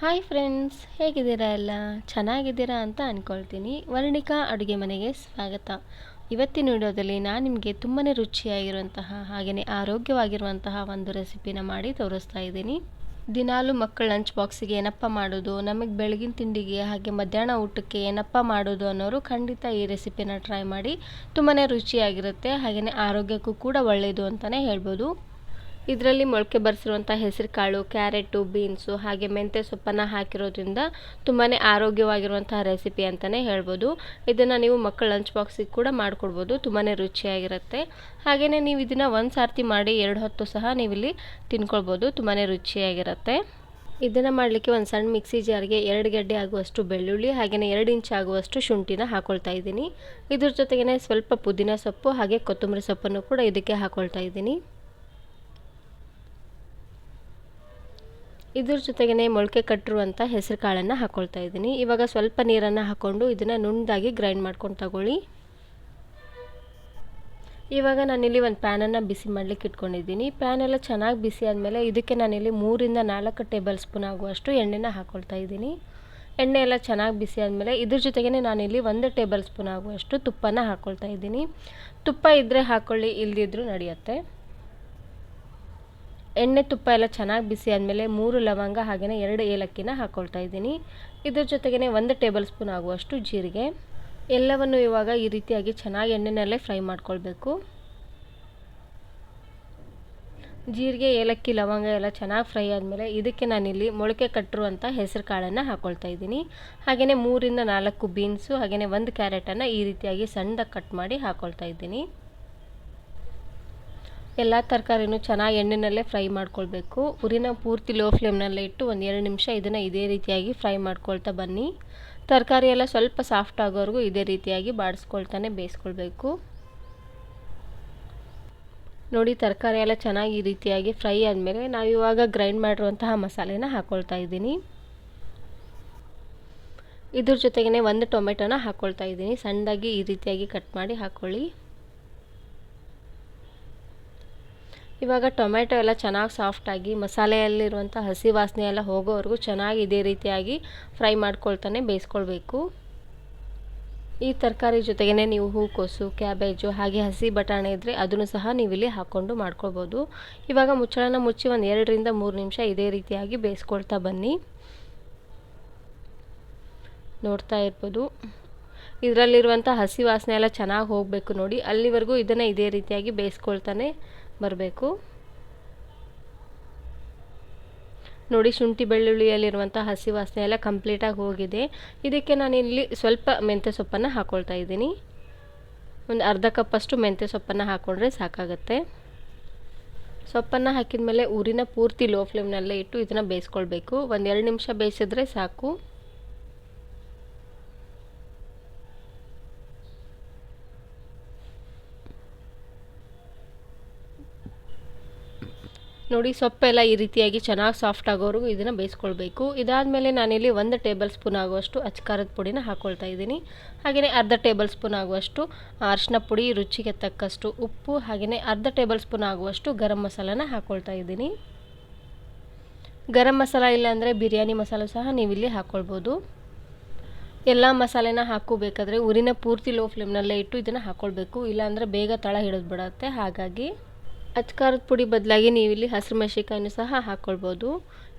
Hi friends ಹೇಗಿದ್ದೀರಾ ಎಲ್ಲ? ಚೆನ್ನಾಗಿದ್ದೀರಾ ಅಂತ ಅಂದ್ಕೊಳ್ತೀನಿ ವರ್ಣಿಕಾ ಅಡುಗೆ ಮನೆಗೆ ಸ್ವಾಗತ. ಇವತ್ತಿನ ವಿಡಿಯೋದಲ್ಲಿ ನಾನು ನಿಮಗೆ ತುಂಬಾ ರುಚಿಯಾಗಿರುವಂತಹ ಹಾಗೆಯೇ ಆರೋಗ್ಯವಾಗಿರುವಂತಹ ಒಂದು ರೆಸಿಪಿನ ಮಾಡಿ ತೋರಿಸ್ತಾ ಇದ್ದೀನಿ. ದಿನಾಲು ಮಕ್ಕಳ ಲಂಚ್ ಬಾಕ್ಸಿಗೆ ಏನಪ್ಪ ಮಾಡೋದು, ನಮಗೆ ಬೆಳಗಿನ ತಿಂಡಿಗೆ, ಹಾಗೆ ಮಧ್ಯಾಹ್ನ ಊಟಕ್ಕೆ ಏನಪ್ಪ ಮಾಡೋದು ಅನ್ನೋರು ಖಂಡಿತ ಈ ರೆಸಿಪಿನ ಟ್ರೈ ಮಾಡಿ ತುಂಬಾ ರುಚಿಯಾಗಿರುತ್ತೆ ಹಾಗೆಯೇ ಆರೋಗ್ಯಕ್ಕೂ ಕೂಡ ಒಳ್ಳೆಯದು ಅಂತಲೇ ಹೇಳ್ಬೋದು. ಇದರಲ್ಲಿ ಮೊಳಕೆ ಬರೆಸಿರುವಂಥ ಹೆಸರು ಕಾಳು ಕ್ಯಾರೆಟು, ಬೀನ್ಸು ಹಾಗೆ ಮೆಂತ್ಯ ಸೊಪ್ಪನ್ನು ಹಾಕಿರೋದ್ರಿಂದ ತುಂಬಾ ಆರೋಗ್ಯವಾಗಿರುವಂತಹ ರೆಸಿಪಿ ಅಂತಲೇ ಹೇಳ್ಬೋದು. ಇದನ್ನು ನೀವು ಮಕ್ಕಳ ಲಂಚ್ ಬಾಕ್ಸಿಗೆ ಕೂಡ ಮಾಡಿಕೊಡ್ಬೋದು. ತುಂಬಾ ರುಚಿಯಾಗಿರುತ್ತೆ. ಹಾಗೆಯೇ ನೀವು ಇದನ್ನು ಒಂದು ಸಾರ್ತಿ ಮಾಡಿ ಎರಡು ಹೊತ್ತು ಸಹ ನೀವಿಲ್ಲಿ ತಿನ್ಕೊಳ್ಬೋದು. ತುಂಬಾ ರುಚಿಯಾಗಿರುತ್ತೆ. ಇದನ್ನು ಮಾಡಲಿಕ್ಕೆ ಒಂದು ಸಣ್ಣ ಮಿಕ್ಸಿ ಜಾರ್ಗೆ ಎರಡು ಗಡ್ಡೆ ಆಗುವಷ್ಟು ಬೆಳ್ಳುಳ್ಳಿ ಹಾಗೆಯೇ ಎರಡು ಇಂಚ್ ಆಗುವಷ್ಟು ಶುಂಠಿನ ಹಾಕೊಳ್ತಾ ಇದ್ದೀನಿ. ಇದ್ರ ಜೊತೆಗೇ ಸ್ವಲ್ಪ ಪುದೀನ ಸೊಪ್ಪು ಹಾಗೆ ಕೊತ್ತಂಬರಿ ಸೊಪ್ಪನ್ನು ಕೂಡ ಇದಕ್ಕೆ ಹಾಕೊಳ್ತಾ ಇದ್ದೀನಿ. ಇದ್ರ ಜೊತೆಗೇ ಮೊಳಕೆ ಕಟ್ಟಿರುವಂಥ ಹೆಸರು ಕಾಳನ್ನು ಹಾಕ್ಕೊಳ್ತಾ ಇದ್ದೀನಿ. ಇವಾಗ ಸ್ವಲ್ಪ ನೀರನ್ನು ಹಾಕ್ಕೊಂಡು ಇದನ್ನು ನುಣ್ಣದಾಗಿ ಗ್ರೈಂಡ್ ಮಾಡ್ಕೊಂಡು ತಗೊಳ್ಳಿ. ಇವಾಗ ನಾನಿಲ್ಲಿ ಒಂದು ಪ್ಯಾನನ್ನು ಬಿಸಿ ಮಾಡಲಿಕ್ಕೆ ಇಟ್ಕೊಂಡಿದ್ದೀನಿ. ಪ್ಯಾನ್ ಎಲ್ಲ ಚೆನ್ನಾಗಿ ಬಿಸಿ ಆದಮೇಲೆ ಇದಕ್ಕೆ ನಾನಿಲ್ಲಿ ಮೂರಿಂದ ನಾಲ್ಕು ಟೇಬಲ್ ಸ್ಪೂನ್ ಆಗುವಷ್ಟು ಎಣ್ಣೆನ ಹಾಕ್ಕೊಳ್ತಾ ಇದ್ದೀನಿ. ಎಣ್ಣೆ ಎಲ್ಲ ಚೆನ್ನಾಗಿ ಬಿಸಿ ಆದಮೇಲೆ ಇದ್ರ ಜೊತೆಗೇ ನಾನಿಲ್ಲಿ ಒಂದು ಟೇಬಲ್ ಸ್ಪೂನ್ ಆಗುವಷ್ಟು ತುಪ್ಪನ ಹಾಕ್ಕೊಳ್ತಾ ಇದ್ದೀನಿ. ತುಪ್ಪ ಇದ್ದರೆ ಹಾಕ್ಕೊಳ್ಳಿ ಇಲ್ಲದಿದ್ದರೂ ನಡೆಯುತ್ತೆ. ಎಣ್ಣೆ ತುಪ್ಪ ಎಲ್ಲ ಚೆನ್ನಾಗಿ ಬಿಸಿ ಆದಮೇಲೆ ಮೂರು ಲವಂಗ ಹಾಗೆಯೇ ಎರಡು ಏಲಕ್ಕಿನ ಹಾಕ್ಕೊಳ್ತಾ ಇದ್ದೀನಿ. ಇದ್ರ ಜೊತೆಗೇ ಒಂದು ಟೇಬಲ್ ಸ್ಪೂನ್ ಆಗುವಷ್ಟು ಜೀರಿಗೆ. ಎಲ್ಲವನ್ನು ಇವಾಗ ಈ ರೀತಿಯಾಗಿ ಚೆನ್ನಾಗಿ ಎಣ್ಣೆನಲ್ಲೇ ಫ್ರೈ ಮಾಡ್ಕೊಳ್ಬೇಕು. ಜೀರಿಗೆ, ಏಲಕ್ಕಿ, ಲವಂಗ ಎಲ್ಲ ಚೆನ್ನಾಗಿ ಫ್ರೈ ಆದಮೇಲೆ ಇದಕ್ಕೆ ನಾನಿಲ್ಲಿ ಮೊಳಕೆ ಕಟ್ಟಿರುವಂಥ ಹೆಸರು ಕಾಳನ್ನು ಹಾಕ್ಕೊಳ್ತಾ ಇದ್ದೀನಿ. ಹಾಗೆಯೇ ಮೂರಿಂದ ನಾಲ್ಕು ಬೀನ್ಸು ಹಾಗೆಯೇ ಒಂದು ಕ್ಯಾರೆಟನ್ನು ಈ ರೀತಿಯಾಗಿ ಸಣ್ಣದಾಗಿ ಕಟ್ ಮಾಡಿ ಹಾಕ್ಕೊಳ್ತಾ ಇದ್ದೀನಿ. ಎಲ್ಲ ತರಕಾರಿನೂ ಚೆನ್ನಾಗಿ ಎಣ್ಣೆನಲ್ಲೇ ಫ್ರೈ ಮಾಡ್ಕೊಳ್ಬೇಕು. ಉರಿನ ಪೂರ್ತಿ ಲೋ ಫ್ಲೇಮ್ನಲ್ಲೇ ಇಟ್ಟು ಒಂದು ಎರಡು ನಿಮಿಷ ಇದನ್ನು ಇದೇ ರೀತಿಯಾಗಿ ಫ್ರೈ ಮಾಡ್ಕೊಳ್ತಾ ಬನ್ನಿ. ತರಕಾರಿ ಎಲ್ಲ ಸ್ವಲ್ಪ ಸಾಫ್ಟ್ ಆಗೋವರೆಗೂ ಇದೇ ರೀತಿಯಾಗಿ ಬಾಡಿಸ್ಕೊಳ್ತಾನೆ ಬೇಯಿಸ್ಕೊಳ್ಬೇಕು. ನೋಡಿ ತರಕಾರಿ ಎಲ್ಲ ಚೆನ್ನಾಗಿ ಈ ರೀತಿಯಾಗಿ ಫ್ರೈ ಆದಮೇಲೆ ನಾವು ಇವಾಗ ಗ್ರೈಂಡ್ ಮಾಡಿರುವಂತಹ ಮಸಾಲೆನ ಹಾಕ್ಕೊಳ್ತಾ ಇದ್ದೀನಿ. ಇದ್ರ ಜೊತೆಗೇ ಒಂದು ಟೊಮೆಟೊನ ಹಾಕ್ಕೊಳ್ತಾ ಇದ್ದೀನಿ. ಸಣ್ಣದಾಗಿ ಈ ರೀತಿಯಾಗಿ ಕಟ್ ಮಾಡಿ ಹಾಕ್ಕೊಳ್ಳಿ ಇವಾಗ ಟೊಮೆಟೊ ಎಲ್ಲ ಚೆನ್ನಾಗಿ ಸಾಫ್ಟಾಗಿ ಮಸಾಲೆಯಲ್ಲಿರುವಂಥ ಹಸಿ ವಾಸನೆ ಎಲ್ಲ ಹೋಗೋವರೆಗೂ ಚೆನ್ನಾಗಿ ಇದೇ ರೀತಿಯಾಗಿ ಫ್ರೈ ಮಾಡ್ಕೊಳ್ತಾನೆ ಬೇಯಿಸ್ಕೊಳ್ಬೇಕು. ಈ ತರಕಾರಿ ಜೊತೆಗೇ ನೀವು ಹೂಕೋಸು ಕ್ಯಾಬೇಜು, ಹಾಗೆ ಹಸಿ ಬಟಾಣಿ ಇದ್ದರೆ ಅದನ್ನು ಸಹ ನೀವು ಇಲ್ಲಿ ಹಾಕ್ಕೊಂಡು ಮಾಡ್ಕೊಳ್ಬೋದು. ಇವಾಗ ಮುಚ್ಚಳನ ಮುಚ್ಚಿ ಒಂದು ಎರಡರಿಂದ ಮೂರು ನಿಮಿಷ ಇದೇ ರೀತಿಯಾಗಿ ಬೇಯಿಸ್ಕೊಳ್ತಾ ಬನ್ನಿ. ನೋಡ್ತಾ ಇರ್ಬೋದು. ಇದರಲ್ಲಿರುವಂಥ ಹಸಿ ವಾಸನೆ ಎಲ್ಲ ಚೆನ್ನಾಗಿ ಹೋಗಬೇಕು ನೋಡಿ. ಅಲ್ಲಿವರೆಗೂ ಇದನ್ನು ಇದೇ ರೀತಿಯಾಗಿ ಬೇಯಿಸ್ಕೊಳ್ತಾನೆ ಬರಬೇಕು. ನೋಡಿ ಶುಂಠಿ ಬೆಳ್ಳುಳ್ಳಿಯಲ್ಲಿರುವಂಥ ಹಸಿ ವಾಸನೆ ಎಲ್ಲ ಕಂಪ್ಲೀಟಾಗಿ ಹೋಗಿದೆ. ಇದಕ್ಕೆ ನಾನಿಲ್ಲಿ ಸ್ವಲ್ಪ ಮೆಂತ್ಯ ಸೊಪ್ಪನ್ನು ಹಾಕ್ಕೊಳ್ತಾ ಇದ್ದೀನಿ. ಒಂದು ಅರ್ಧ ಕಪ್ಪಷ್ಟು ಮೆಂತ್ಯ ಸೊಪ್ಪನ್ನು ಹಾಕ್ಕೊಂಡ್ರೆ ಸಾಕಾಗುತ್ತೆ. ಸೊಪ್ಪನ್ನು ಹಾಕಿದ ಮೇಲೆ ಊರಿನ ಪೂರ್ತಿ ಲೋ ಫ್ಲೇಮ್ನಲ್ಲೇ ಇಟ್ಟು ಇದನ್ನು ಬೇಯಿಸ್ಕೊಳ್ಬೇಕು. ಒಂದು ಎರಡು ನಿಮಿಷ ಬೇಯಿಸಿದ್ರೆ ಸಾಕು. ನೋಡಿ, ಸೊಪ್ಪೆಲ್ಲ ಈ ರೀತಿಯಾಗಿ ಚೆನ್ನಾಗಿ ಸಾಫ್ಟ್ ಆಗೋವರೆಗೂ ಇದನ್ನು ಬೇಯಿಸ್ಕೊಳ್ಬೇಕು. ಇದಾದಮೇಲೆ ನಾನಿಲ್ಲಿ ಒಂದು ಟೇಬಲ್ ಸ್ಪೂನ್ ಆಗುವಷ್ಟು ಅಚ್ಕಾರದ ಪುಡಿನ ಹಾಕ್ಕೊಳ್ತಾ ಇದ್ದೀನಿ. ಹಾಗೆಯೇ ಅರ್ಧ ಟೇಬಲ್ ಸ್ಪೂನ್ ಆಗುವಷ್ಟು ಅರಿಶಿನ ಪುಡಿ, ರುಚಿಗೆ ತಕ್ಕಷ್ಟು ಉಪ್ಪು ಹಾಗೆಯೇ ಅರ್ಧ ಟೇಬಲ್ ಸ್ಪೂನ್ ಆಗುವಷ್ಟು ಗರಂ ಮಸಾಲಾನ ಹಾಕ್ಕೊಳ್ತಾ ಇದ್ದೀನಿ. ಗರಂ ಮಸಾಲ ಇಲ್ಲಾಂದರೆ ಬಿರಿಯಾನಿ ಮಸಾಲ ಸಹ ನೀವಿಲ್ಲಿ ಹಾಕ್ಕೊಳ್ಬೋದು ಎಲ್ಲ ಮಸಾಲೆನ ಹಾಕೋಬೇಕಾದ್ರೆ ಉರಿನ ಪೂರ್ತಿ ಲೋ ಫ್ಲೇಮ್ನಲ್ಲೇ ಇಟ್ಟು ಇದನ್ನು ಹಾಕ್ಕೊಳ್ಬೇಕು ಇಲ್ಲಾಂದರೆ ಬೇಗ ತಳ ಹಿಡಿದು ಬಿಡುತ್ತೆ. ಹಾಗಾಗಿ ಅಚ್ಕಾರದ ಪುಡಿ ಬದಲಾಗಿ ನೀವು ಇಲ್ಲಿ ಹಸಿರು ಮೆಣಸಿಕಾಯಿನೂ ಸಹ ಹಾಕ್ಕೊಳ್ಬೋದು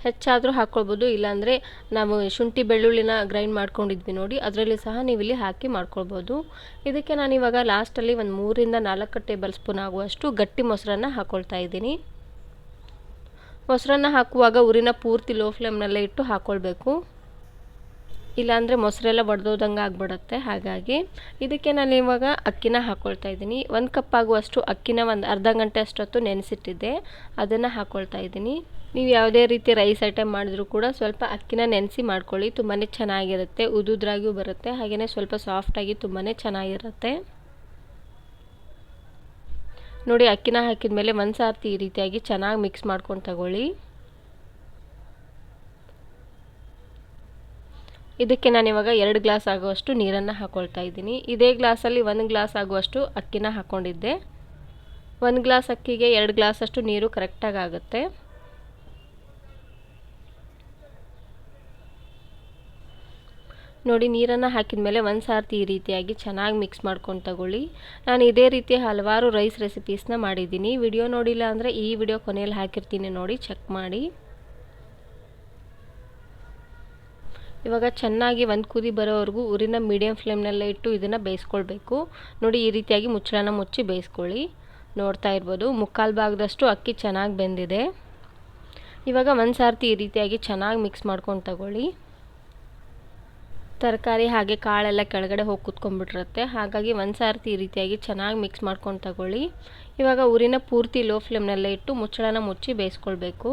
ಹೆಚ್ಚಾದರೂ ಹಾಕ್ಕೊಳ್ಬೋದು ಇಲ್ಲಾಂದರೆ ನಾವು ಶುಂಠಿ ಬೆಳ್ಳುಳ್ಳಿನ ಗ್ರೈಂಡ್ ಮಾಡ್ಕೊಂಡಿದ್ವಿ ನೋಡಿ, ಅದರಲ್ಲಿ ಸಹ ನೀವು ಇಲ್ಲಿ ಹಾಕಿ ಮಾಡ್ಕೊಳ್ಬೋದು. ಇದಕ್ಕೆ ನಾನು ಇವಾಗ ಲಾಸ್ಟಲ್ಲಿ ಒಂದು ಮೂರಿಂದ ನಾಲ್ಕು ಟೇಬಲ್ ಸ್ಪೂನ್ ಆಗುವಷ್ಟು ಗಟ್ಟಿ ಮೊಸರನ್ನ ಹಾಕ್ಕೊಳ್ತಾ ಇದ್ದೀನಿ. ಮೊಸರನ್ನ ಹಾಕುವಾಗ ಉರಿನ ಪೂರ್ತಿ ಲೋ ಫ್ಲೇಮ್ನಲ್ಲೇ ಇಟ್ಟು ಹಾಕ್ಕೊಳ್ಬೇಕು ಇಲ್ಲಾಂದರೆ ಮೊಸರೆಲ್ಲ ಒಡೆದೋದಂಗೆ ಆಗಿಬಿಡುತ್ತೆ. ಹಾಗಾಗಿ ಇದಕ್ಕೆ ನಾನು ಇವಾಗ ಅಕ್ಕಿನ ಹಾಕ್ಕೊಳ್ತಾ ಇದ್ದೀನಿ. ಒಂದು ಕಪ್ ಆಗುವಷ್ಟು ಅಕ್ಕಿನ ಒಂದು ಅರ್ಧ ಗಂಟೆ ಅಷ್ಟೊತ್ತು ನೆನೆಸಿಟ್ಟಿದ್ದೆ. ಅದನ್ನು ಹಾಕ್ಕೊಳ್ತಾ ಇದ್ದೀನಿ. ನೀವು ಯಾವುದೇ ರೀತಿ ರೈಸ್ ಐಟಮ್ ಮಾಡಿದ್ರೂ ಕೂಡ ಸ್ವಲ್ಪ ಅಕ್ಕಿನ ನೆನೆಸಿ ಮಾಡ್ಕೊಳ್ಳಿ. ತುಂಬಾ ಚೆನ್ನಾಗಿರುತ್ತೆ. ಉದುದ್ರಾಗಿಯೂ ಬರುತ್ತೆ. ಹಾಗೆಯೇ ಸ್ವಲ್ಪ ಸಾಫ್ಟಾಗಿ ತುಂಬಾ ಚೆನ್ನಾಗಿರುತ್ತೆ. ನೋಡಿ, ಅಕ್ಕಿನ ಹಾಕಿದ ಮೇಲೆ ಒಂದು ಸಾರ್ತಿ ಈ ರೀತಿಯಾಗಿ ಚೆನ್ನಾಗಿ ಮಿಕ್ಸ್ ಮಾಡ್ಕೊಂಡು ತಗೊಳ್ಳಿ. ಇದಕ್ಕೆ ನಾನು ಇವಾಗ ಎರಡು ಗ್ಲಾಸ್ ಆಗುವಷ್ಟು ನೀರನ್ನು ಹಾಕ್ಕೊಳ್ತಾ ಇದ್ದೀನಿ. ಇದೇ ಗ್ಲಾಸಲ್ಲಿ ಒಂದು ಗ್ಲಾಸ್ ಆಗುವಷ್ಟು ಅಕ್ಕಿನ ಹಾಕ್ಕೊಂಡಿದ್ದೆ ಒಂದು ಗ್ಲಾಸ್ ಅಕ್ಕಿಗೆ ಎರಡು ಗ್ಲಾಸಷ್ಟು ನೀರು ಕರೆಕ್ಟಾಗಿ ಆಗುತ್ತೆ. ನೋಡಿ, ನೀರನ್ನು ಹಾಕಿದ ಮೇಲೆ ಒಂದು ಸಾರ್ತಿ ಈ ರೀತಿಯಾಗಿ ಚೆನ್ನಾಗಿ ಮಿಕ್ಸ್ ಮಾಡ್ಕೊಂಡು ತಗೊಳ್ಳಿ. ನಾನು ಇದೇ ರೀತಿ ಹಲವಾರು ರೈಸ್ ರೆಸಿಪೀಸ್ನ ಮಾಡಿದ್ದೀನಿ. ವಿಡಿಯೋ ನೋಡಿಲ್ಲ ಅಂದರೆ ಈ ವಿಡಿಯೋ ಕೊನೆಯಲ್ಲಿ ಹಾಕಿರ್ತೀನಿ ನೋಡಿ, ಚೆಕ್ ಮಾಡಿ. ಇವಾಗ ಚೆನ್ನಾಗಿ ಒಂದು ಕುದಿ ಬರೋವರೆಗೂ ಊರಿನ ಮೀಡಿಯಮ್ ಫ್ಲೇಮ್ನಲ್ಲೇ ಇಟ್ಟು ಇದನ್ನು ಬೇಯಿಸ್ಕೊಳ್ಬೇಕು. ನೋಡಿ, ಈ ರೀತಿಯಾಗಿ ಮುಚ್ಚಳನ ಮುಚ್ಚಿ ಬೇಯಿಸ್ಕೊಳ್ಳಿ. ನೋಡ್ತಾ ಇರ್ಬೋದು, ಮುಕ್ಕಾಲು ಭಾಗದಷ್ಟು ಅಕ್ಕಿ ಚೆನ್ನಾಗಿ ಬೆಂದಿದೆ. ಇವಾಗ ಒಂದು ಸಾರ್ತಿ ಈ ರೀತಿಯಾಗಿ ಚೆನ್ನಾಗಿ ಮಿಕ್ಸ್ ಮಾಡ್ಕೊಂಡು ತಗೊಳ್ಳಿ. ತರಕಾರಿ ಹಾಗೆ ಕಾಳೆಲ್ಲ ಕೆಳಗಡೆ ಹೋಗಿ ಕುತ್ಕೊಂಡ್ಬಿಟ್ಟಿರುತ್ತೆ. ಹಾಗಾಗಿ ಒಂದು ಸಾರ್ತಿ ಈ ರೀತಿಯಾಗಿ ಚೆನ್ನಾಗಿ ಮಿಕ್ಸ್ ಮಾಡ್ಕೊಂಡು ತಗೊಳ್ಳಿ. ಇವಾಗ ಊರಿನ ಪೂರ್ತಿ ಲೋ ಫ್ಲೇಮ್ನಲ್ಲೇ ಇಟ್ಟು ಮುಚ್ಚಳನ ಮುಚ್ಚಿ ಬೇಯಿಸ್ಕೊಳ್ಬೇಕು.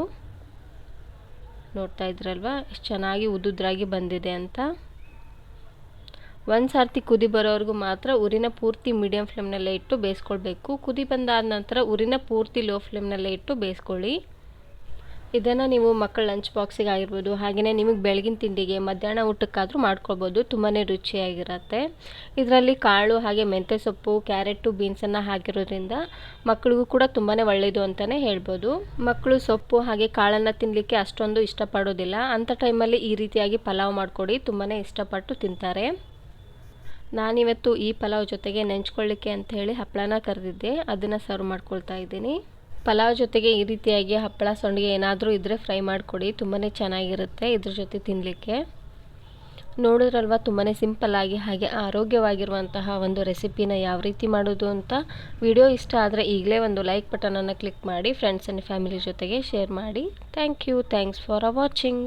ನೋಡ್ತಾ ಇದ್ರಲ್ವ? ಎಷ್ಟು ಚೆನ್ನಾಗಿ ಉದುದ್ರಾಗಿ ಬಂದಿದೆ ಅಂತ. ಒಂದು ಸಾರ್ತಿ ಕುದಿ ಬರೋವರೆಗೂ ಮಾತ್ರ ಉರಿನ ಪೂರ್ತಿ ಮೀಡಿಯಮ್ ಫ್ಲೇಮ್ನಲ್ಲೇ ಇಟ್ಟು ಬೇಯಿಸ್ಕೊಳ್ಬೇಕು ಕುದಿ ಬಂದಾದ ನಂತರ ಉರಿನ ಪೂರ್ತಿ ಲೋ ಫ್ಲೇಮ್ನಲ್ಲೇ ಇಟ್ಟು ಬೇಯಿಸ್ಕೊಳ್ಳಿ ಇದನ್ನು ನೀವು ಮಕ್ಕಳ ಲಂಚ್ ಬಾಕ್ಸಿಗೆ ಆಗಿರ್ಬೋದು ಹಾಗೆಯೇ ನಿಮಗೆ ಬೆಳಗಿನ ತಿಂಡಿಗೆ ಮಧ್ಯಾಹ್ನ ಊಟಕ್ಕಾದರೂ ಮಾಡ್ಕೊಳ್ಬೋದು ತುಂಬಾ ರುಚಿಯಾಗಿರುತ್ತೆ. ಇದರಲ್ಲಿ ಕಾಳು, ಹಾಗೆ ಮೆಂತ್ಯ ಸೊಪ್ಪು ಕ್ಯಾರೆಟು ಬೀನ್ಸನ್ನು ಹಾಕಿರೋದ್ರಿಂದ ಮಕ್ಕಳಿಗೂ ಕೂಡ ತುಂಬಾ ಒಳ್ಳೆಯದು ಅಂತಲೇ ಹೇಳ್ಬೋದು. ಮಕ್ಕಳು ಸೊಪ್ಪು, ಹಾಗೆ ಕಾಳನ್ನು ತಿನ್ನಲಿಕ್ಕೆ ಅಷ್ಟೊಂದು ಇಷ್ಟಪಡೋದಿಲ್ಲ. ಅಂಥ ಟೈಮಲ್ಲಿ ಈ ರೀತಿಯಾಗಿ ಪಲಾವ್ ಮಾಡಿಕೊಡಿ ತುಂಬಾ ಇಷ್ಟಪಟ್ಟು ತಿಂತಾರೆ. ನಾನಿವತ್ತು ಈ ಪಲಾವ್ ಜೊತೆಗೆ ನೆಂಚ್ಕೊಳ್ಳಿಕ್ಕೆ ಅಂತ ಹೇಳಿ ಹಪ್ಪಳನ ಕರೆದಿದ್ದೆ. ಅದನ್ನು ಸರ್ವ್ ಮಾಡ್ಕೊಳ್ತಾ ಇದ್ದೀನಿ. ಪಲಾವ್ ಜೊತೆಗೆ ಈ ರೀತಿಯಾಗಿ ಹಪ್ಪಳ ಸಂಡಿಗೆ ಏನಾದರೂ ಇದ್ದರೆ ಫ್ರೈ ಮಾಡಿಕೊಡಿ ತುಂಬಾ ಚೆನ್ನಾಗಿರುತ್ತೆ ಇದ್ರ ಜೊತೆ ತಿನ್ನಲಿಕ್ಕೆ ನೋಡಿದ್ರಲ್ವ ತುಂಬಾ ಸಿಂಪಲ್ಲಾಗಿ ಹಾಗೆ ಆರೋಗ್ಯವಾಗಿರುವಂತಹ ಒಂದು ರೆಸಿಪಿನ ಯಾವ ರೀತಿ ಮಾಡೋದು ಅಂತ. ವಿಡಿಯೋ ಇಷ್ಟ ಆದರೆ ಈಗಲೇ ಒಂದು ಲೈಕ್ ಬಟನನ್ನು ಕ್ಲಿಕ್ ಮಾಡಿ ಫ್ರೆಂಡ್ಸ್ ಆ್ಯಂಡ್ ಫ್ಯಾಮಿಲಿ ಜೊತೆಗೆ ಶೇರ್ ಮಾಡಿ. Thank you thanks for watching